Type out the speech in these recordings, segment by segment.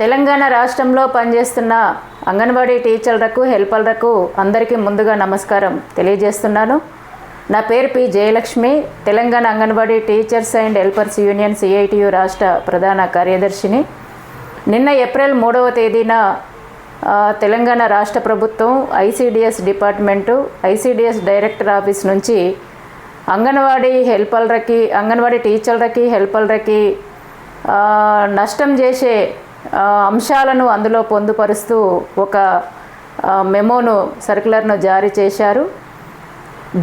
తెలంగాణ రాష్ట్రంలో పనిచేస్తున్న అంగన్వాడీ టీచర్లకు హెల్పర్లకు అందరికీ ముందుగా నమస్కారం తెలియజేస్తున్నాను. నా పేరు P. Jayalakshmi. Telangana anganwadi teachers and helpers union CITU రాష్ట్ర ప్రధాన కార్యదర్శిని. నిన్న ఏప్రిల్ మూడవ తేదీన తెలంగాణ రాష్ట్ర ప్రభుత్వం ICDS department ICDS director office నుంచి అంగన్వాడీ హెల్పర్లకి అంగన్వాడీ టీచర్లకి హెల్పర్లకి నష్టం చేసే అంశాలను అందులో పొందుపరుస్తూ ఒక మెమోను సర్క్యులర్ను జారీ చేశారు.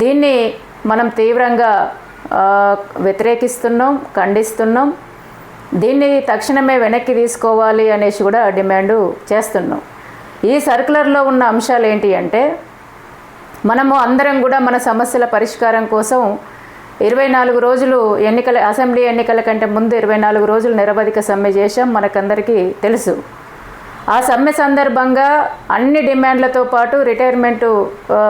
దీన్ని మనం తీవ్రంగా వ్యతిరేకిస్తున్నాం ఖండిస్తున్నాం. దీన్ని తక్షణమే వెనక్కి తీసుకోవాలి అనేసి కూడా డిమాండు చేస్తున్నాం. ఈ సర్క్యులర్లో ఉన్న అంశాలు ఏంటి అంటే మనము అందరం కూడా మన సమస్యల పరిష్కారం కోసం ఇరవై నాలుగు రోజులు ఎన్నికల అసెంబ్లీ ఎన్నికల కంటే ముందు ఇరవై నాలుగు రోజులు నిరవధిక సమ్మె చేశాం మనకందరికీ తెలుసు. ఆ సమ్మె సందర్భంగా అన్ని డిమాండ్లతో పాటు రిటైర్మెంటు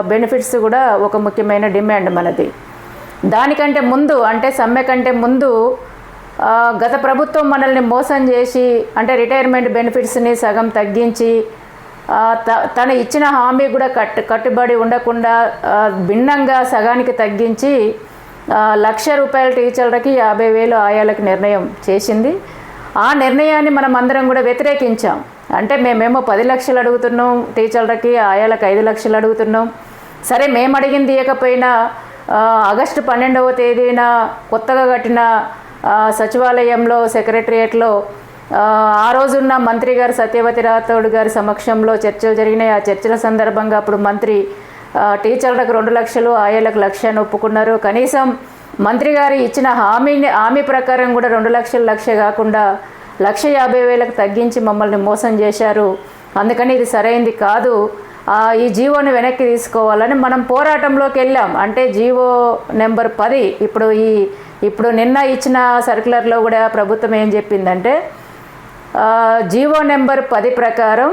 బెనిఫిట్స్ కూడా ఒక ముఖ్యమైన డిమాండ్ మనది. దానికంటే ముందు అంటే సమ్మె కంటే ముందు గత ప్రభుత్వం మనల్ని మోసం చేసి అంటే రిటైర్మెంట్ బెనిఫిట్స్ని సగం తగ్గించి త- తను ఇచ్చిన హామీ కూడా కట్టు కట్టుబడి ఉండకుండా భిన్నంగా సగానికి తగ్గించి లక్ష రూపాయల టీచర్లకి యాభై వేలు ఆయాలకు నిర్ణయం చేసింది. ఆ నిర్ణయాన్ని మనం అందరం కూడా వ్యతిరేకించాం. అంటే మేమేమో పది లక్షలు అడుగుతున్నాం టీచర్లకి ఆయాలకు ఐదు లక్షలు అడుగుతున్నాం. సరే మేము అడిగింది ఇవ్వకపోయినా ఆగస్టు పన్నెండవ తేదీన కొత్తగా కట్టిన సచివాలయంలో సెక్రటరియట్లో ఆ, రోజున్న మంత్రి గారు సత్యవతి రాథోడ్ గారి సమక్షంలో చర్చలు జరిగినాయి. ఆ చర్చల సందర్భంగా అప్పుడు మంత్రి టీచర్లకు రెండు లక్షలు ఆయాలకు లక్ష అని ఒప్పుకున్నారు. కనీసం మంత్రి గారు ఇచ్చిన హామీని హామీ ప్రకారం కూడా రెండు లక్షలు లక్ష కాకుండా లక్ష యాభై వేలకు తగ్గించి మమ్మల్ని మోసం చేశారు. అందుకని ఇది సరైంది కాదు. ఈ జీవోని వెనక్కి తీసుకోవాలని మనం పోరాటంలోకి వెళ్ళాం. అంటే జీవో నెంబర్ పది ఇప్పుడు ఈ ఇప్పుడు నిన్న ఇచ్చిన సర్క్యులర్లో కూడా ప్రభుత్వం ఏం చెప్పిందంటే జీవో నెంబర్ పది ప్రకారం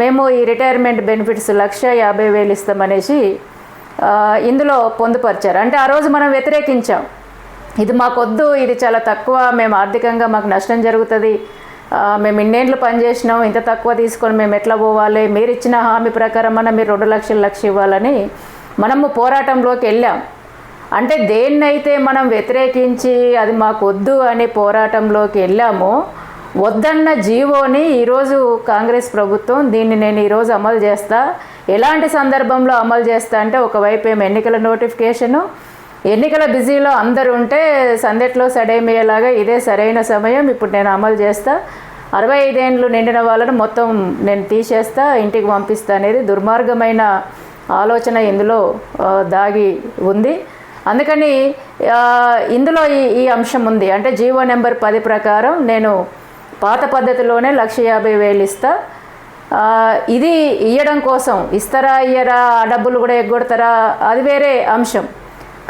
మేము ఈ రిటైర్మెంట్ బెనిఫిట్స్ లక్ష యాభై వేలు ఇస్తామనేసి ఇందులో పొందుపరిచారు. అంటే ఆ రోజు మనం వ్యతిరేకించాం. ఇది మాకొద్దు ఇది చాలా తక్కువ మేము ఆర్థికంగా మాకు నష్టం జరుగుతుంది మేము ఇన్నేళ్ళు పనిచేసినాం ఇంత తక్కువ తీసుకొని మేము ఎట్లా పోవాలి మీరు ఇచ్చిన హామీ ప్రకారం అన్న మీరు రెండు లక్షలు లక్ష ఇవ్వాలని మనము పోరాటంలోకి వెళ్ళాం. అంటే దేన్నైతే మనం వ్యతిరేకించి అది మాకు వద్దు అనే పోరాటంలోకి వెళ్ళామో వద్దన్న జీవోని ఈరోజు కాంగ్రెస్ ప్రభుత్వం దీన్ని నేను ఈరోజు అమలు చేస్తా. ఎలాంటి సందర్భంలో అమలు చేస్తా అంటే ఒకవైపు ఏమి ఎన్నికల నోటిఫికేషను ఎన్నికల బిజీలో అందరు ఉంటే సందెట్లో సడేమయ్యేలాగా ఇదే సరైన సమయం ఇప్పుడు నేను అమలు చేస్తా. అరవై ఐదేండ్లు నిండిన వాళ్ళను మొత్తం నేను తీసేస్తా ఇంటికి పంపిస్తా అనేది దుర్మార్గమైన ఆలోచన ఇందులో దాగి ఉంది. అందుకని ఇందులో ఈ ఈ అంశం ఉంది. అంటే జీవో నెంబర్ పది ప్రకారం నేను పాత పద్ధతిలోనే లక్ష యాభై వేలు ఇస్తా. ఇది ఇవ్వడం కోసం. ఇస్తారా ఇయ్యరా ఆ డబ్బులు కూడా ఎగ్గొడతారా అది వేరే అంశం.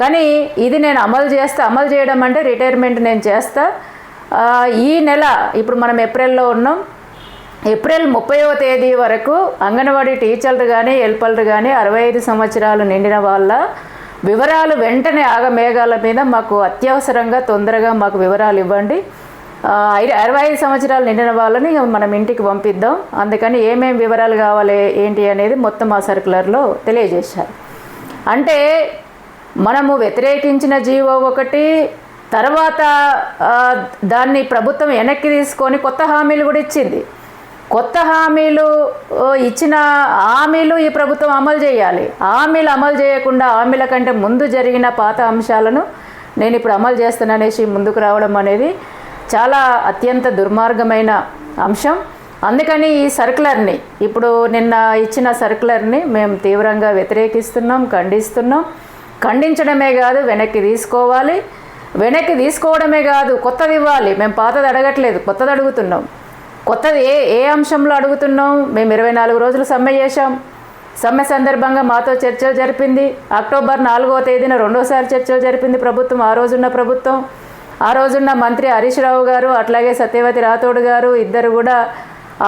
కానీ ఇది నేను అమలు చేస్తా. అమలు చేయడం అంటే రిటైర్మెంట్ నేను చేస్తా. ఈ నెల ఇప్పుడు మనం ఏప్రిల్లో ఉన్నాం. ఏప్రిల్ ముప్పైవ తేదీ వరకు అంగన్వాడీ టీచర్లు కానీ హెల్పర్లు కానీ అరవై ఐదు సంవత్సరాలు నిండిన వాళ్ళ వివరాలు వెంటనే ఆగమేఘాల మీద మాకు అత్యవసరంగా తొందరగా మాకు వివరాలు ఇవ్వండి. ఆ, అరవై ఐదు సంవత్సరాలు నిండిన వాళ్ళని మనం ఇంటికి పంపిద్దాం. అందుకని ఏమేమి వివరాలు కావాలి ఏంటి అనేది మొత్తం ఆ సర్కులర్లో తెలియజేశారు. అంటే మనము వ్యతిరేకించిన జీవో ఒకటి తర్వాత దాన్ని ప్రభుత్వం వెనక్కి తీసుకొని కొత్త హామీలు కూడా ఇచ్చింది. కొత్త హామీలు ఇచ్చిన హామీలు ఈ ప్రభుత్వం అమలు చేయాలి. హామీలు అమలు చేయకుండా హామీల కంటే ముందు జరిగిన పాత అంశాలను నేను ఇప్పుడు అమలు చేస్తాననేసి ముందుకు రావడం అనేది చాలా అత్యంత దుర్మార్గమైన అంశం. అందుకని ఈ సర్కులర్ని ఇప్పుడు నిన్న ఇచ్చిన సర్కులర్ని మేము తీవ్రంగా వ్యతిరేకిస్తున్నాం ఖండిస్తున్నాం. ఖండించడమే కాదు వెనక్కి తీసుకోవాలి. వెనక్కి తీసుకోవడమే కాదు కొత్తది ఇవ్వాలి. మేము పాతది అడగట్లేదు కొత్తది అడుగుతున్నాం. కొత్తది ఏ ఏ అంశంలో అడుగుతున్నాం? మేము ఇరవై నాలుగు రోజులు సమ్మె చేశాం. సమ్మె సందర్భంగా మాతో చర్చలు జరిపింది. అక్టోబర్ నాలుగో తేదీన రెండోసారి చర్చలు జరిపింది ప్రభుత్వం ఆ రోజున్న ప్రభుత్వం. ఆ రోజున్న మంత్రి హరీష్ రావు గారు అట్లాగే సత్యవతి రాథోడ్ గారు ఇద్దరు కూడా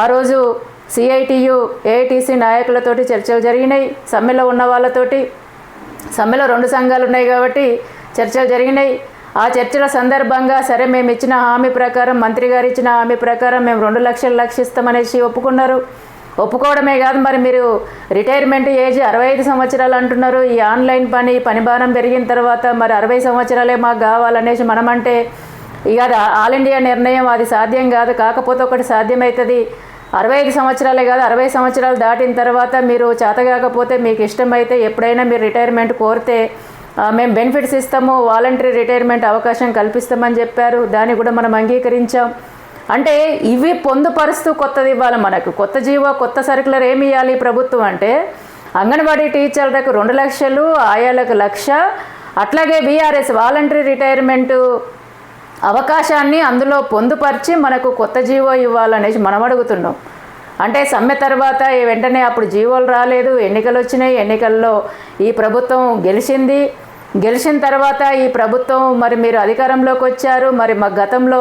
ఆ రోజు సిఐటియు ఏఐటీసీ నాయకులతోటి చర్చలు జరిగినాయి. సమ్మెలో ఉన్న వాళ్ళతోటి సమ్మెలో రెండు సంఘాలు ఉన్నాయి కాబట్టి చర్చలు జరిగినాయి. ఆ చర్చల సందర్భంగా సరే మేము ఇచ్చిన హామీ ప్రకారం మంత్రి గారు ఇచ్చిన హామీ ప్రకారం మేము రెండు లక్షలు లక్షిస్తామనేసి ఒప్పుకున్నారు. ఒప్పుకోవడమే కాదు మరి మీరు రిటైర్మెంట్ ఏజ్ అరవై ఐదు సంవత్సరాలు అంటున్నారు. ఈ ఆన్లైన్ పని పని భారం పెరిగిన తర్వాత మరి అరవై సంవత్సరాలే మాకు కావాలనేసి మనమంటే ఇక అది ఆల్ ఇండియా నిర్ణయం అది సాధ్యం కాదు. కాకపోతే ఒకటి సాధ్యమవుతుంది అరవై ఐదు సంవత్సరాలే కాదు అరవై సంవత్సరాలు దాటిన తర్వాత మీరు చేతగాకపోతే మీకు ఇష్టమైతే ఎప్పుడైనా మీరు రిటైర్మెంట్ కోరితే మేము బెనిఫిట్స్ ఇస్తాము వాలంటరీ రిటైర్మెంట్ అవకాశం కల్పిస్తామని చెప్పారు. దాన్ని కూడా మనం అంగీకరించాం. అంటే ఇవి పొందుపరుస్తూ కొత్తది ఇవ్వాలి మనకు. కొత్త జీవో కొత్త సర్కులర్ ఏమి ఇవ్వాలి ప్రభుత్వం అంటే అంగన్వాడీ టీచర్లకు రెండు లక్షలు ఆయాలకు లక్ష అట్లాగే బీఆర్ఎస్ వాలంటరీ రిటైర్మెంటు అవకాశాన్ని అందులో పొందుపరిచి మనకు కొత్త జీవో ఇవ్వాలనేసి మనం అడుగుతున్నాం. అంటే సమ్మె తర్వాత వెంటనే అప్పుడు జీవోలు రాలేదు ఎన్నికలు వచ్చినాయి ఎన్నికల్లో ఈ ప్రభుత్వం గెలిచింది. గెలిచిన తర్వాత ఈ ప్రభుత్వం మరి మీరు అధికారంలోకి వచ్చారు మరి మా గతంలో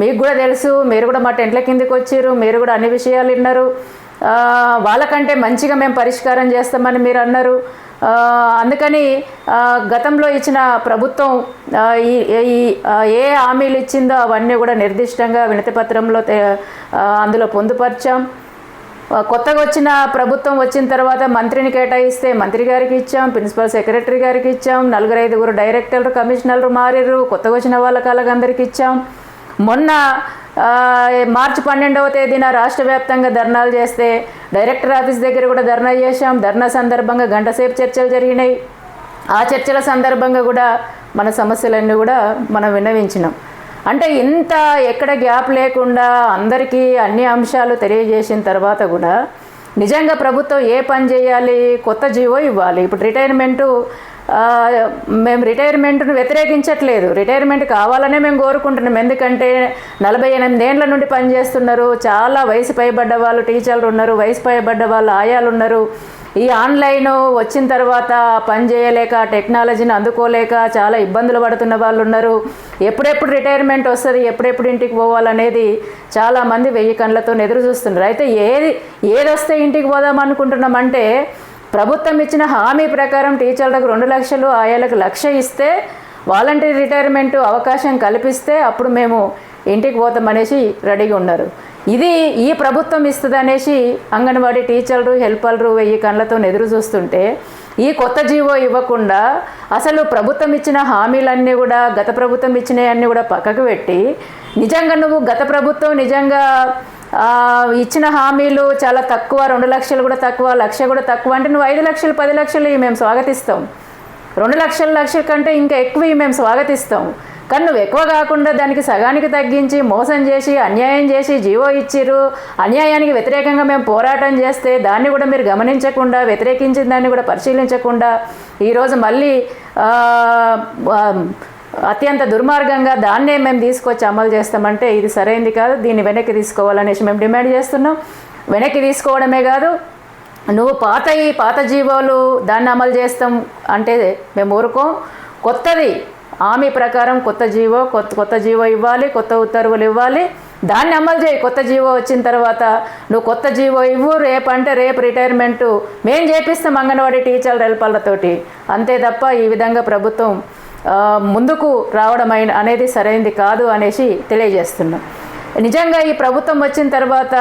మీకు కూడా తెలుసు మీరు కూడా మా టెంట్ల కిందకి వచ్చారు మీరు కూడా అన్ని విషయాలు విన్నారు. వాళ్ళకంటే మంచిగా మేము పరిష్కారం చేస్తామని మీరు అన్నారు. అందుకని గతంలో ఇచ్చిన ప్రభుత్వం ఈ ఈ ఏ హామీలు ఇచ్చిందో అవన్నీ కూడా నిర్దిష్టంగా వినతిపత్రంలో అందులో పొందుపరిచాం. కొత్తగా వచ్చిన ప్రభుత్వం వచ్చిన తర్వాత మంత్రిని కేటాయిస్తే మంత్రి గారికి ఇచ్చాం ప్రిన్సిపల్ సెక్రటరీ గారికి ఇచ్చాం నలుగురు ఐదుగురు డైరెక్టర్లు కమిషనర్లు మారారు కొత్తగా వచ్చిన వాళ్ళకి అలాగందరికి ఇచ్చాం. మొన్న మార్చి పన్నెండవ తేదీన రాష్ట్ర వ్యాప్తంగా ధర్నాలు చేస్తే డైరెక్టర్ ఆఫీస్ దగ్గర కూడా ధర్నా చేశాం. ధర్నా సందర్భంగా గంటసేపు చర్చలు జరిగినాయి. ఆ చర్చల సందర్భంగా కూడా మన సమస్యలన్నీ కూడా మనం విన్నవించినాం. అంటే ఇంత ఎక్కడ గ్యాప్ లేకుండా అందరికీ అన్ని అంశాలు తెలియజేసిన తర్వాత కూడా నిజంగా ప్రభుత్వం ఏ పని చేయాలి కొత్త జీవో ఇవ్వాలి. ఇప్పుడు రిటైర్మెంటు మేము రిటైర్మెంట్ను వ్యతిరేకించట్లేదు. రిటైర్మెంట్ కావాలనే మేము కోరుకుంటున్నాం. ఎందుకంటే నలభై ఎనిమిది ఏళ్ళ నుండి పనిచేస్తున్నారు. చాలా వయసు పైబడ్డ వాళ్ళు టీచర్లు ఉన్నారు. వయసు పైబడ్డ వాళ్ళు ఆయాలు ఉన్నారు. ఈ ఆన్లైన్ వచ్చిన తర్వాత పని చేయలేక టెక్నాలజీని అందుకోలేక చాలా ఇబ్బందులు పడుతున్న వాళ్ళు ఉన్నారు. ఎప్పుడెప్పుడు రిటైర్మెంట్ వస్తుంది ఎప్పుడెప్పుడు ఇంటికి పోవాలనేది చాలామంది వెయ్యి కళ్ళతో ఎదురు చూస్తున్నారు. అయితే ఏది ఏది వస్తే ఇంటికి పోదాం అనుకుంటున్నామంటే ప్రభుత్వం ఇచ్చిన హామీ ప్రకారం టీచర్లకు రెండు లక్షలు ఆయాలకు లక్ష ఇస్తే వాలంటీర్ రిటైర్మెంట్ అవకాశం కల్పిస్తే అప్పుడు మేము ఇంటికి పోతామనేసి రెడీగా ఉన్నారు. ఇది ఈ ప్రభుత్వం ఇస్తుంది అనేసి అంగన్వాడీ టీచర్లు హెల్పర్లు వెయ్యి కళ్ళతో ఎదురు చూస్తుంటే ఈ కొత్త జీవో ఇవ్వకుండా అసలు ప్రభుత్వం ఇచ్చిన హామీలన్నీ కూడా గత ప్రభుత్వం ఇచ్చినవన్నీ కూడా పక్కకు పెట్టి నిజంగా నువ్వు గత ప్రభుత్వం నిజంగా ఇచ్చిన హామీలు చాలా తక్కువ రెండు లక్షలు కూడా తక్కువ లక్ష కూడా తక్కువ అంటే నువ్వు ఐదు లక్షలు పది లక్షలు ఇవి మేము స్వాగతిస్తాం. రెండు లక్షల లక్షల కంటే ఇంకా ఎక్కువ మేము స్వాగతిస్తాం. కానీ నువ్వు ఎక్కువ కాకుండా దానికి సగానికి తగ్గించి మోసం చేసి అన్యాయం చేసి జీవో ఇచ్చిర్రు. అన్యాయానికి వ్యతిరేకంగా మేము పోరాటం చేస్తే దాన్ని కూడా మీరు గమనించకుండా వ్యతిరేకించిన దాన్ని కూడా పరిశీలించకుండా ఈరోజు మళ్ళీ అత్యంత దుర్మార్గంగా దాన్నే మేము తీసుకొచ్చి అమలు చేస్తామంటే ఇది సరైంది కాదు. దీన్ని వెనక్కి తీసుకోవాలనేసి మేము డిమాండ్ చేస్తున్నాం. వెనక్కి తీసుకోవడమే కాదు నువ్వు పాత ఈ పాత జీవోలు దాన్ని అమలు చేస్తాం అంటే మేము ఊరుకోం. కొత్తది హామీ ప్రకారం కొత్త జీవో కొత్త కొత్త జీవో ఇవ్వాలి కొత్త ఉత్తర్వులు ఇవ్వాలి. దాన్ని అమలు చేయి. కొత్త జీవో వచ్చిన తర్వాత నువ్వు కొత్త జీవో ఇవ్వు రేపు అంటే రేపు రిటైర్మెంటు. మేము చేపిస్తాం అంగన్వాడీ టీచర్ల హెల్పర్లతోటి. అంతే తప్ప ఈ విధంగా ప్రభుత్వం ముందుకు రావడం అనేది సరైనది కాదు అనేసి తెలియజేస్తున్నాం. నిజంగా ఈ ప్రభుత్వం వచ్చిన తర్వాత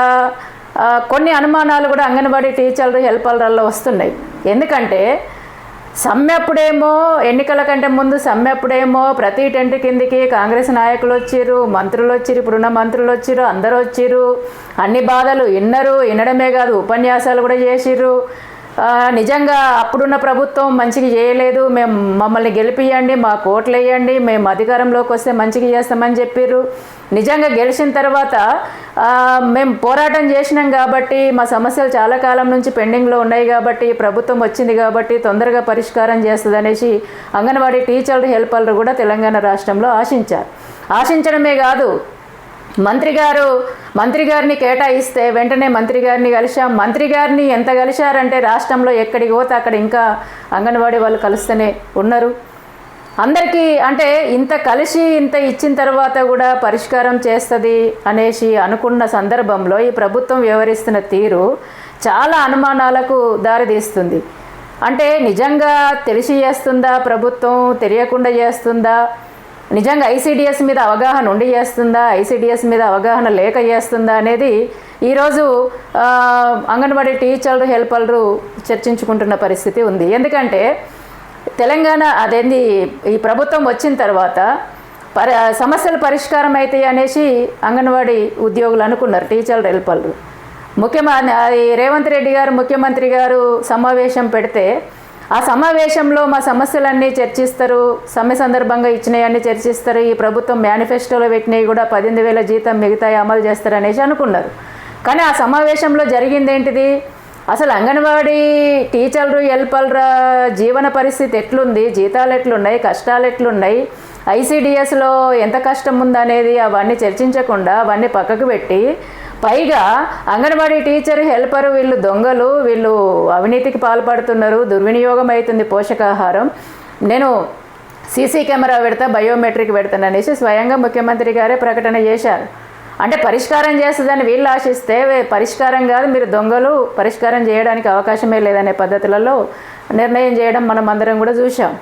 కొన్ని అనుమానాలు కూడా అంగన్వాడీ టీచర్లు హెల్పర్లలో వస్తున్నాయి. ఎందుకంటే సమ్మెప్పుడేమో ఎన్నికల కంటే ముందు సమ్మెప్పుడేమో ప్రతి టెంట్ కిందికి కాంగ్రెస్ నాయకులు వచ్చిర్రు మంత్రులు వచ్చారు ఇప్పుడున్న మంత్రులు వచ్చారు అందరూ వచ్చారు. అన్ని బాధలు విన్నరు వినడమే కాదు ఉపన్యాసాలు కూడా చేసిర్రు నిజంగా అప్పుడున్న ప్రభుత్వం మంచిగా చేయలేదు. మేము మమ్మల్ని గెలిపియండి మా కోట్లు వేయండి మేము అధికారంలోకి వస్తే మంచిగా చేస్తామని చెప్పిర్రు. నిజంగా గెలిచిన తర్వాత మేము పోరాటం చేసినాం కాబట్టి మా సమస్యలు చాలా కాలం నుంచి పెండింగ్లో ఉన్నాయి కాబట్టి ప్రభుత్వం వచ్చింది కాబట్టి తొందరగా పరిష్కారం చేస్తుంది అనేసి అంగన్వాడీ టీచర్లు హెల్పర్లు కూడా తెలంగాణ రాష్ట్రంలో ఆశించారు. ఆశించడమే కాదు మంత్రి గారు మంత్రి గారిని కేటాయిస్తే వెంటనే మంత్రి గారిని కలిశాం. మంత్రి గారిని ఎంత కలిశారంటే రాష్ట్రంలో ఎక్కడికి పోతే అక్కడ ఇంకా అంగన్వాడీ వాళ్ళు కలుస్తూనే ఉన్నారు. అందరికీ అంటే ఇంత కలిసి ఇంత ఇచ్చిన తర్వాత కూడా పరిష్కారం చేస్తుంది అనేసి అనుకున్న సందర్భంలో ఈ ప్రభుత్వం వ్యవహరిస్తున్న తీరు చాలా అనుమానాలకు దారితీస్తుంది. అంటే నిజంగా తెలిసి చేస్తుందా ప్రభుత్వం? తెలియకుండా చేస్తుందా? నిజంగా ఐసీడిఎస్ మీద అవగాహన ఉండి చేస్తుందా? ఐసీడిఎస్ మీద అవగాహన లేక చేస్తుందా అనేది ఈరోజు అంగన్వాడీ టీచర్లు హెల్పర్లు చర్చించుకుంటున్న పరిస్థితి ఉంది. ఎందుకంటే తెలంగాణ అదేంది ఈ ప్రభుత్వం వచ్చిన తర్వాత పరి సమస్యలు పరిష్కారం అవుతాయి అనేసి అంగన్వాడీ ఉద్యోగులు అనుకున్నారు టీచర్లు హెల్పర్లు. ముఖ్యమంత్రి రేవంత్ రెడ్డి గారు ముఖ్యమంత్రి గారు సమావేశం పెడితే ఆ సమావేశంలో మా సమస్యలన్నీ చర్చిస్తారు. సమ్మె సందర్భంగా ఇచ్చినవన్నీ చర్చిస్తారు. ఈ ప్రభుత్వం మేనిఫెస్టోలో పెట్టినవి కూడా పద్దెనిమిది వేల జీతం మిగతాయి అమలు చేస్తారు అనేసి అనుకున్నారు. కానీ ఆ సమావేశంలో జరిగింది ఏంటిది అసలు అంగన్వాడీ టీచర్లు హెల్పర్ల జీవన పరిస్థితి ఎట్లుంది? జీతాలు ఎట్లున్నాయి? కష్టాలు ఎట్లున్నాయి? ఐసీడిఎస్లో ఎంత కష్టం ఉందనేది అవన్నీ చర్చించకుండా అవన్నీ పక్కకు పెట్టి పైగా అంగన్వాడీ టీచర్ హెల్పర్ వీళ్ళు దొంగలు వీళ్ళు అవినీతికి పాల్పడుతున్నారు దుర్వినియోగం అవుతుంది పోషకాహారం. నేను సీసీ కెమెరా పెడతా బయోమెట్రిక్ పెడతాను అనేసి స్వయంగా ముఖ్యమంత్రి గారే ప్రకటన చేశారు. అంటే పరిష్కారం చేస్తుందని వీళ్ళు ఆశిస్తే పరిష్కారం కాదు మీరు దొంగలు పరిష్కారం చేయడానికి అవకాశమే లేదనే పద్ధతులలో నిర్ణయం చేయడం మనం అందరం కూడా చూసాం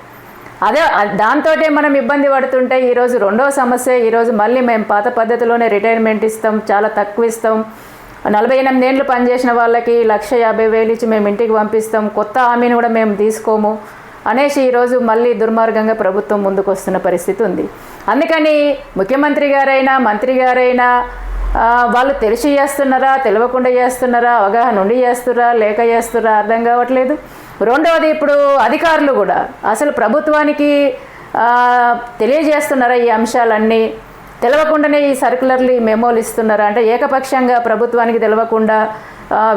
అదే దాంతో మనం ఇబ్బంది పడుతుంటే ఈరోజు రెండవ సమస్య ఈరోజు మళ్ళీ మేము పాత పద్ధతిలోనే రిటైర్మెంట్ ఇస్తాం చాలా తక్కువ ఇస్తాం. నలభై ఎనిమిది ఏళ్ళు పనిచేసిన వాళ్ళకి లక్ష యాభై వేలు ఇచ్చి మేము ఇంటికి పంపిస్తాం కొత్త హామీని కూడా మేము తీసుకోము అనేసి ఈరోజు మళ్ళీ దుర్మార్గంగా ప్రభుత్వం ముందుకు వస్తున్న పరిస్థితి ఉంది. అందుకని ముఖ్యమంత్రి గారైనా మంత్రి గారైనా వాళ్ళు తెలిసి చేస్తున్నారా తెలియకుండా చేస్తున్నారా అవగాహన ఉండి చేస్తున్నారా లేక చేస్తున్నారా అర్థం కావట్లేదు. రెండవది ఇప్పుడు అధికారులు కూడా అసలు ప్రభుత్వానికి తెలియజేస్తున్నారా ఈ అంశాలన్నీ? తెలవకుండానే ఈ సర్కులర్లు ఈ మెమోలు ఇస్తున్నారా? అంటే ఏకపక్షంగా ప్రభుత్వానికి తెలవకుండా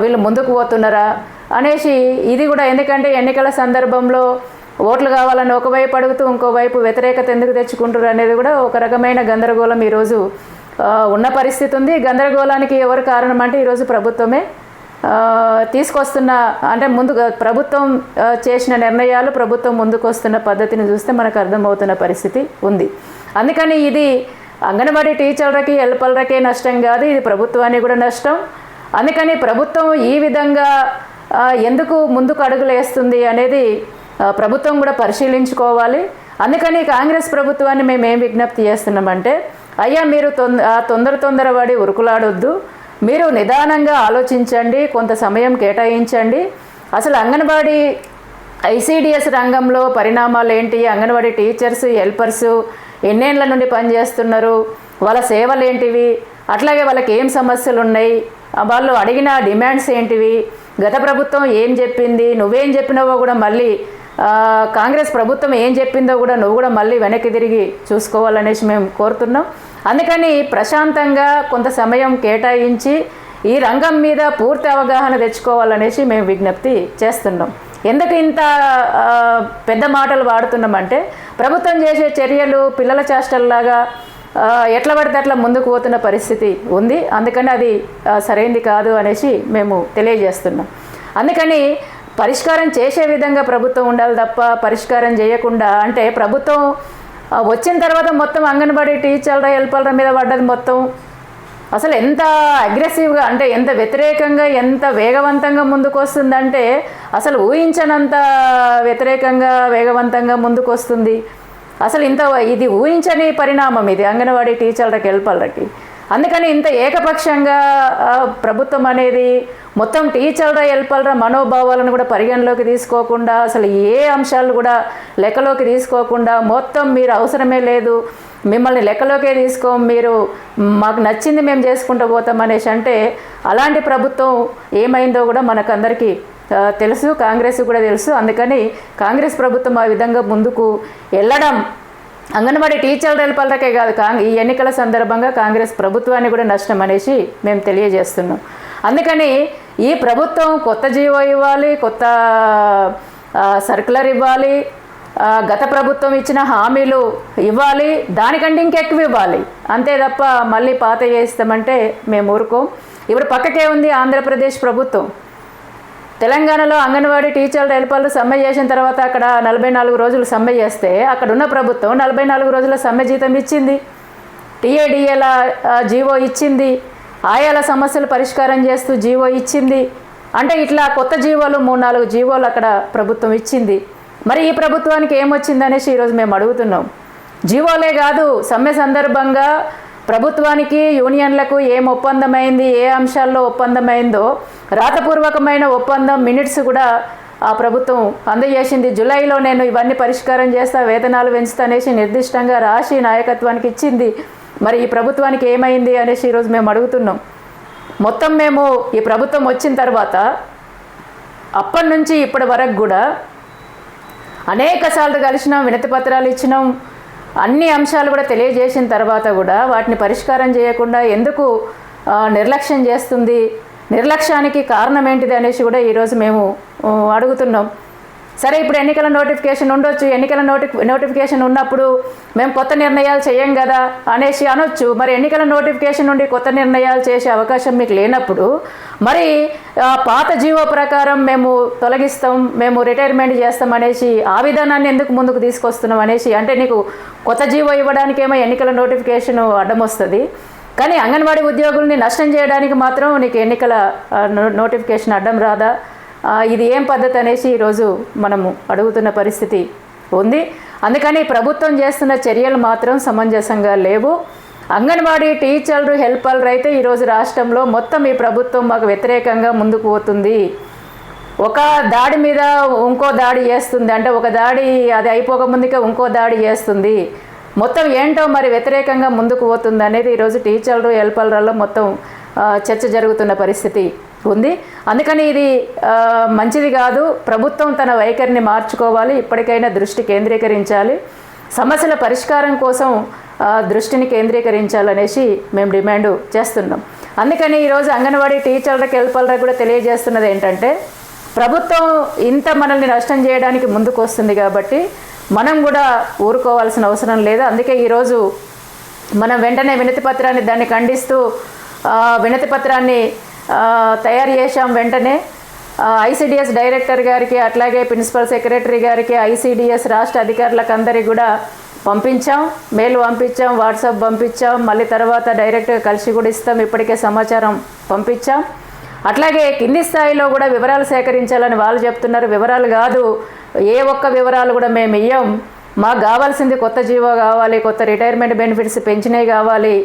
వీళ్ళు ముందుకు పోతున్నారా? అనేసి ఇది కూడా ఎందుకంటే ఎన్నికల సందర్భంలో ఓట్లు కావాలని ఒకవైపు అడుగుతూ ఇంకోవైపు వ్యతిరేకత ఎందుకు తెచ్చుకుంటారు అనేది కూడా ఒక రకమైన గందరగోళం ఈరోజు ఉన్న పరిస్థితి ఉంది. గందరగోళానికి ఎవరు కారణం అంటే ఈరోజు ప్రభుత్వమే. తీసుకొస్తున్న అంటే ముందుగా ప్రభుత్వం చేసిన నిర్ణయాలు ప్రభుత్వం ముందుకు వస్తున్న పద్ధతిని చూస్తే మనకు అర్థమవుతున్న పరిస్థితి ఉంది. అందుకని ఇది అంగన్వాడీ టీచర్లకి హెల్పర్లకే నష్టం కాదు ఇది ప్రభుత్వానికి కూడా నష్టం. అందుకని ప్రభుత్వం ఈ విధంగా ఎందుకు ముందుకు అడుగులు వేస్తుంది అనేది ప్రభుత్వం కూడా పరిశీలించుకోవాలి. అందుకని కాంగ్రెస్ ప్రభుత్వాన్ని మేము ఏం విజ్ఞప్తి చేస్తున్నామంటే అయ్యా మీరు తొంద ఆ తొందర తొందరపడి ఉరుకులాడొద్దు. మీరు నిదానంగా ఆలోచించండి కొంత సమయం కేటాయించండి. అసలు అంగన్వాడీ ఐసీడిఎస్ రంగంలో పరిణామాలు ఏంటి? అంగన్వాడీ టీచర్స్ హెల్పర్స్ ఎన్నేళ్ళ నుండి పనిచేస్తున్నారు? వాళ్ళ సేవలు ఏంటివి? అట్లాగే వాళ్ళకి ఏం సమస్యలు ఉన్నాయి? వాళ్ళు అడిగిన డిమాండ్స్ ఏంటివి? గత ప్రభుత్వం ఏం చెప్పింది? నువ్వేం చెప్పినావో కూడా మళ్ళీ కాంగ్రెస్ ప్రభుత్వం ఏం చెప్పిందో కూడా నువ్వు కూడా మళ్ళీ వెనక్కి తిరిగి చూసుకోవాలనేసి మేము కోరుతున్నాం. అందుకని ప్రశాంతంగా కొంత సమయం కేటాయించి ఈ రంగం మీద పూర్తి అవగాహన తెచ్చుకోవాలనేసి మేము విజ్ఞప్తి చేస్తున్నాం. ఎందుకు ఇంత పెద్ద మాటలు వాడుతున్నామంటే ప్రభుత్వం చేసే చర్యలు పిల్లల చేష్టల్లాగా ఆ, ఎట్లా పడితే అట్లా ముందుకు పోతున్న పరిస్థితి ఉంది. అందుకని అది సరైంది కాదు అనేసి మేము తెలియజేస్తున్నాం. అందుకని పరిష్కారం చేసే విధంగా ప్రభుత్వం ఉండాలి తప్ప పరిష్కారం చేయకుండా అంటే ప్రభుత్వం వచ్చిన తర్వాత మొత్తం అంగన్వాడీ టీచర్ల హెల్పర్ల మీద పడ్డది మొత్తం. అసలు ఎంత అగ్రెసివ్గా అంటే ఎంత వ్యతిరేకంగా ఎంత వేగవంతంగా ముందుకు వస్తుందంటే అసలు ఊహించనంత వ్యతిరేకంగా వేగవంతంగా ముందుకు వస్తుంది అసలు ఇంత ఇది ఊహించని పరిణామం ఇది అంగన్వాడీ టీచర్లకి హెల్పర్లకి. అందుకని ఇంత ఏకపక్షంగా ప్రభుత్వం అనేది మొత్తం టీచర్లరా హెల్పర్ల మనోభావాలను కూడా పరిగణలోకి తీసుకోకుండా అసలు ఏ అంశాలు కూడా లెక్కలోకి తీసుకోకుండా మొత్తం మీరు అవసరమే లేదు మిమ్మల్ని లెక్కలోకే తీసుకో మీరు మాకు నచ్చింది మేము చేసుకుంటూ పోతాం అనేసి అంటే అలాంటి ప్రభుత్వం ఏమైందో కూడా మనకందరికీ తెలుసు కాంగ్రెస్ కూడా తెలుసు. అందుకని కాంగ్రెస్ ప్రభుత్వం ఆ విధంగా ముందుకు వెళ్ళడం అంగన్వాడీ టీచర్ల హెల్పర్లకే కాదు కాంగ్ ఈ ఎన్నికల సందర్భంగా కాంగ్రెస్ ప్రభుత్వాన్ని కూడా నష్టం అనేసి మేము తెలియజేస్తున్నాం. అందుకని ఈ ప్రభుత్వం కొత్త జీవో ఇవ్వాలి కొత్త సర్కులర్ ఇవ్వాలి గత ప్రభుత్వం ఇచ్చిన హామీలు ఇవ్వాలి దానికంటే ఇంకెక్కువ ఇవ్వాలి. అంతే తప్ప మళ్ళీ పాత చేస్తామంటే మేము ఊరుకోం. ఇప్పుడు పక్కకే ఉంది ఆంధ్రప్రదేశ్ ప్రభుత్వం. తెలంగాణలో అంగన్వాడీ టీచర్లు హెల్పర్లు సమ్మె చేసిన తర్వాత అక్కడ నలభై నాలుగు రోజులు సమ్మె చేస్తే అక్కడ ఉన్న ప్రభుత్వం నలభై నాలుగు రోజుల సమ్మె జీతం ఇచ్చింది. టీఏడిఏల జీవో ఇచ్చింది. ఆయాల సమస్యలు పరిష్కారం చేస్తూ జీవో ఇచ్చింది. అంటే ఇట్లా కొత్త జీవోలు మూడు నాలుగు జీవోలు అక్కడ ప్రభుత్వం ఇచ్చింది. మరి ఈ ప్రభుత్వానికి ఏమొచ్చిందనేసి ఈరోజు మేము అడుగుతున్నాం. జీవోలే కాదు సమ్మె సందర్భంగా ప్రభుత్వానికి యూనియన్లకు ఏం ఒప్పందమైంది ఏ అంశాల్లో ఒప్పందమైందో రాతపూర్వకమైన ఒప్పందం మినిట్స్ కూడా ఆ ప్రభుత్వం అందజేసింది. జూలైలో నేను ఇవన్నీ పరిష్కారం చేస్తా వేతనాలు పెంచుతా అనేసి నిర్దిష్టంగా రాసి నాయకత్వానికి ఇచ్చింది. మరి ఈ ప్రభుత్వానికి ఏమైంది అనేసి ఈరోజు మేము అడుగుతున్నాం. మొత్తం మేము ఈ ప్రభుత్వం వచ్చిన తర్వాత అప్పటి నుంచి ఇప్పటి వరకు కూడా అనేక సార్లు కలిసినాం వినతి పత్రాలు ఇచ్చినాం అన్ని అంశాలు కూడా తెలియజేసిన తర్వాత కూడా వాటిని పరిష్కారం చేయకుండా ఎందుకు నిర్లక్ష్యం చేస్తుంది నిర్లక్ష్యానికి కారణం ఏంటిది అనేసి కూడా ఈరోజు మేము అడుగుతున్నాం. సరే ఇప్పుడు ఎన్నికల నోటిఫికేషన్ ఉండొచ్చు. ఎన్నికల నోటి నోటిఫికేషన్ ఉన్నప్పుడు మేము కొత్త నిర్ణయాలు చేయం కదా అనేసి అనొచ్చు. మరి ఎన్నికల నోటిఫికేషన్ నుండి కొత్త నిర్ణయాలు చేసే అవకాశం మీకు లేనప్పుడు మరి పాత జీవో ప్రకారం మేము తొలగిస్తాం మేము రిటైర్మెంట్ చేస్తాం అనేసి ఆ విధానాన్ని ఎందుకు ముందుకు తీసుకొస్తున్నాం అనేసి అంటే నీకు కొత్త జీవో ఇవ్వడానికేమో ఎన్నికల నోటిఫికేషన్ అడ్డం వస్తుంది. కానీ అంగన్వాడీ ఉద్యోగుల్ని నష్టం చేయడానికి మాత్రం నీకు ఎన్నికల నోటిఫికేషన్ అడ్డం రాదా? ఇది ఏం పద్ధతి అనేసి ఈరోజు మనము అడుగుతున్న పరిస్థితి ఉంది. అందుకని ప్రభుత్వం చేస్తున్న చర్యలు మాత్రం సమంజసంగా లేవు. అంగన్వాడీ టీచర్లు హెల్పర్లు అయితే ఈరోజు రాష్ట్రంలో మొత్తం ఈ ప్రభుత్వం మాకు వ్యతిరేకంగా ముందుకు పోతుంది. ఒక దాడి మీద ఇంకో దాడి చేస్తుంది. అంటే ఒక దాడి అది అయిపోక ముందుకే ఇంకో దాడి చేస్తుంది. మొత్తం ఏంటో మరి వ్యతిరేకంగా ముందుకు పోతుంది అనేది ఈరోజు టీచర్లు హెల్పర్లలో మొత్తం చర్చ జరుగుతున్న పరిస్థితి. ఉంది. అందుకని ఇది మంచిది కాదు. ప్రభుత్వం తన వైఖరిని మార్చుకోవాలి. ఇప్పటికైనా దృష్టి కేంద్రీకరించాలి. సమస్యల పరిష్కారం కోసం దృష్టిని కేంద్రీకరించాలనేసి మేము డిమాండ్ చేస్తున్నాం. అందుకని ఈరోజు అంగన్వాడీ టీచర్లకు హెల్పర్లకు కూడా తెలియజేస్తున్నది ఏంటంటే ప్రభుత్వం ఇంత మనల్ని నష్టం చేయడానికి ముందుకు వస్తుంది కాబట్టి మనం కూడా ఊరుకోవాల్సిన అవసరం లేదు. అందుకే ఈరోజు మనం వెంటనే వినతి పత్రాన్ని దాన్ని ఖండిస్తూ వినతి పత్రాన్ని తయారు చేశాం వెంటనే. ఐసిడిఎస్ డైరెక్టర్ గారికి అట్లాగే ప్రిన్సిపల్ సెక్రటరీ గారికి ఐసిడిఎస్ రాష్ట్ర అధికారులకు అందరికీ కూడా పంపించాం. మెయిల్ పంపించాం వాట్సాప్ పంపించాం. మళ్ళీ తర్వాత డైరెక్ట్గా కలిసి కూడా ఇస్తాం. ఇప్పటికే సమాచారం పంపించాం. అట్లాగే కింది స్థాయిలో కూడా వివరాలు సేకరించాలని వాళ్ళు చెప్తున్నారు. వివరాలు కాదు ఏ ఒక్క వివరాలు కూడా మేము ఇయ్యం. మాకు కావాల్సింది కొత్త జీవో కావాలి కొత్త రిటైర్మెంట్ బెనిఫిట్స్ పెంచినవి కావాలి.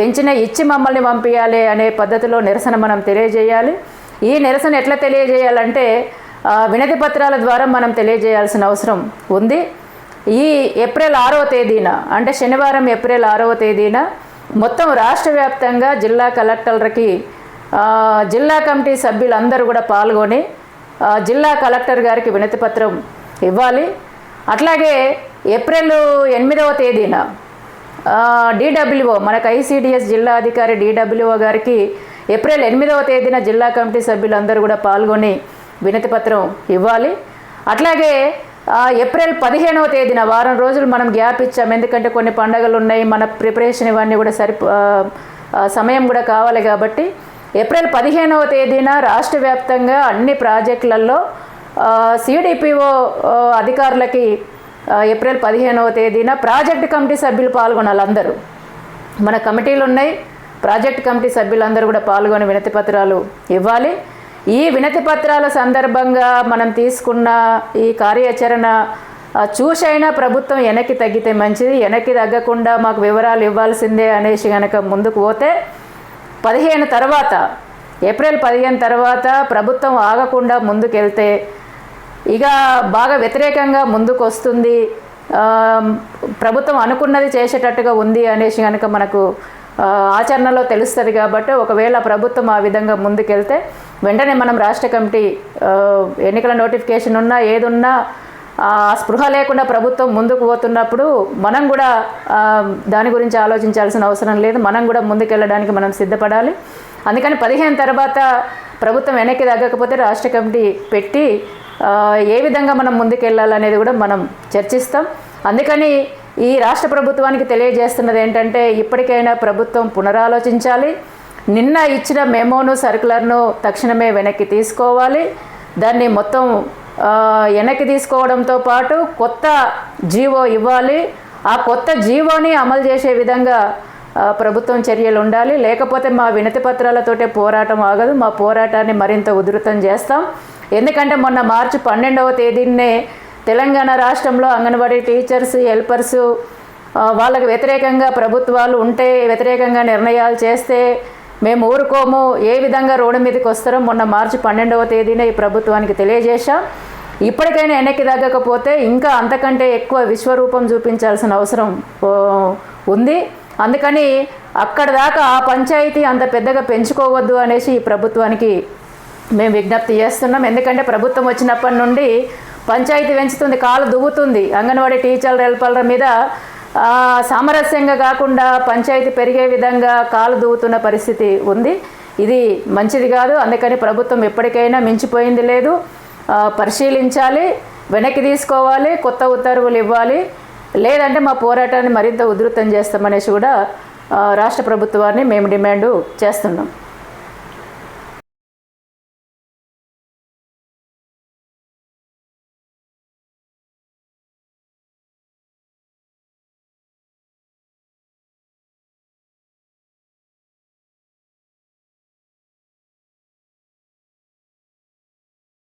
పెంచిన ఇచ్చి మమ్మల్ని పంపించాలి అనే పద్ధతిలో నిరసన మనం తెలియజేయాలి. ఈ నిరసన ఎట్లా తెలియజేయాలంటే వినతి పత్రాల ద్వారా మనం తెలియజేయాల్సిన అవసరం ఉంది. ఈ ఏప్రిల్ ఆరవ తేదీన అంటే శనివారం ఏప్రిల్ ఆరవ తేదీన మొత్తం రాష్ట్ర వ్యాప్తంగా జిల్లా కలెక్టర్లకి జిల్లా కమిటీ సభ్యులందరూ కూడా పాల్గొని జిల్లా కలెక్టర్ గారికి వినతి పత్రం ఇవ్వాలి. అట్లాగే ఏప్రిల్ ఎనిమిదవ తేదీన డిడబ్ల్యూఓ మనకు ఐసీడిఎస్ జిల్లా అధికారి డిడబ్ల్యూఓ గారికి ఏప్రిల్ ఎనిమిదవ తేదీన జిల్లా కమిటీ సభ్యులందరూ కూడా పాల్గొని వినతిపత్రం ఇవ్వాలి. అట్లాగే ఏప్రిల్ పదిహేనవ తేదీన వారం రోజులు మనం గ్యాప్ ఇచ్చాం. ఎందుకంటే కొన్ని పండగలు ఉన్నాయి మన ప్రిపరేషన్ ఇవన్నీ కూడా సరి సమయం కూడా కావాలి కాబట్టి ఏప్రిల్ పదిహేనవ తేదీన రాష్ట్ర వ్యాప్తంగా అన్ని ప్రాజెక్టులలో సిడిపిఓ అధికారులకి ఏప్రిల్ పదిహేనవ తేదీన ప్రాజెక్ట్ కమిటీ సభ్యులు పాల్గొనాలి అందరూ. మన కమిటీలు ఉన్నాయి. ప్రాజెక్ట్ కమిటీ సభ్యులందరూ కూడా పాల్గొని వినతి పత్రాలు ఇవ్వాలి. ఈ వినతి పత్రాల సందర్భంగా మనం తీసుకున్న ఈ కార్యాచరణ చూసైనా ప్రభుత్వం వెనక్కి తగ్గితే మంచిది. వెనక్కి తగ్గకుండా మాకు వివరాలు ఇవ్వాల్సిందే అనేసి కనుక ముందుకు పోతే పదిహేను తర్వాత ఏప్రిల్ పదిహేను తర్వాత ప్రభుత్వం ఆగకుండా ముందుకెళ్తే ఇక బాగా వ్యతిరేకంగా ముందుకు వస్తుంది ప్రభుత్వం అనుకున్నది చేసేటట్టుగా ఉంది అనేసి కనుక మనకు ఆచరణలో తెలుస్తుంది కాబట్టి ఒకవేళ ప్రభుత్వం ఆ విధంగా ముందుకెళ్తే వెంటనే మనం రాష్ట్ర కమిటీ ఎన్నికల నోటిఫికేషన్ ఉన్నా ఏదున్నా ఆ స్పృహ లేకుండా ప్రభుత్వం ముందుకు పోతున్నప్పుడు మనం కూడా దాని గురించి ఆలోచించాల్సిన అవసరం లేదు. మనం కూడా ముందుకెళ్ళడానికి మనం సిద్ధపడాలి. అందుకని పదిహేను తర్వాత ప్రభుత్వం వెనక్కి తగ్గకపోతే రాష్ట్ర కమిటీ పెట్టి ఏ విధంగా మనం ముందుకెళ్ళాలనేది కూడా మనం చర్చిస్తాం. అందుకని ఈ రాష్ట్ర ప్రభుత్వానికి తెలియజేస్తున్నది ఏంటంటే ఇప్పటికైనా ప్రభుత్వం పునరాలోచించాలి. నిన్న ఇచ్చిన మెమోను సర్కులర్ను తక్షణమే వెనక్కి తీసుకోవాలి. దాన్ని మొత్తం వెనక్కి తీసుకోవడంతో పాటు కొత్త జీవో ఇవ్వాలి. ఆ కొత్త జీవోని అమలు చేసే విధంగా ప్రభుత్వం చర్యలు ఉండాలి. లేకపోతే మా వినతి పత్రాలతోటే పోరాటం ఆగదు. మా పోరాటాన్ని మరింత ఉధృతం చేస్తాం. ఎందుకంటే మొన్న మార్చి పన్నెండవ తేదీనే తెలంగాణ రాష్ట్రంలో అంగన్వాడీ టీచర్స్ హెల్పర్స్ వాళ్ళకు వాళ్ళకి వ్యతిరేకంగా ప్రభుత్వాలు ఉంటే వ్యతిరేకంగా నిర్ణయాలు చేస్తే మేము ఊరుకోము. ఏ విధంగా రోడ్డు మీదకి వస్తారో మొన్న మార్చి పన్నెండవ తేదీన ఈ ప్రభుత్వానికి తెలియజేశాం. ఇప్పటికైనా వెనక్కి తగ్గకపోతే ఇంకా అంతకంటే ఎక్కువ విశ్వరూపం చూపించాల్సిన అవసరం ఉంది. అందుకని అక్కడ దాకా ఆ పంచాయతీ అంత పెద్దగా పెంచుకోవద్దు అనేసి ఈ ప్రభుత్వానికి మేము విజ్ఞప్తి చేస్తున్నాం. ఎందుకంటే ప్రభుత్వం వచ్చినప్పటి నుండి పంచాయతీ పెంచుతుంది కాలు దువ్వుతుంది. అంగన్వాడీ టీచర్ల హెల్పర్ల మీద సామరస్యంగా కాకుండా పంచాయతీ పెరిగే విధంగా కాలు దువ్వుతున్న పరిస్థితి ఉంది. ఇది మంచిది కాదు. అందుకని ప్రభుత్వం ఎప్పటికైనా మించిపోయింది లేదు. పరిశీలించాలి వెనక్కి తీసుకోవాలి కొత్త ఉత్తర్వులు ఇవ్వాలి. లేదంటే మా పోరాటాన్ని మరింత ఉధృతం చేస్తామనేసి కూడా రాష్ట్ర ప్రభుత్వాన్ని మేము డిమాండ్ చేస్తున్నాం.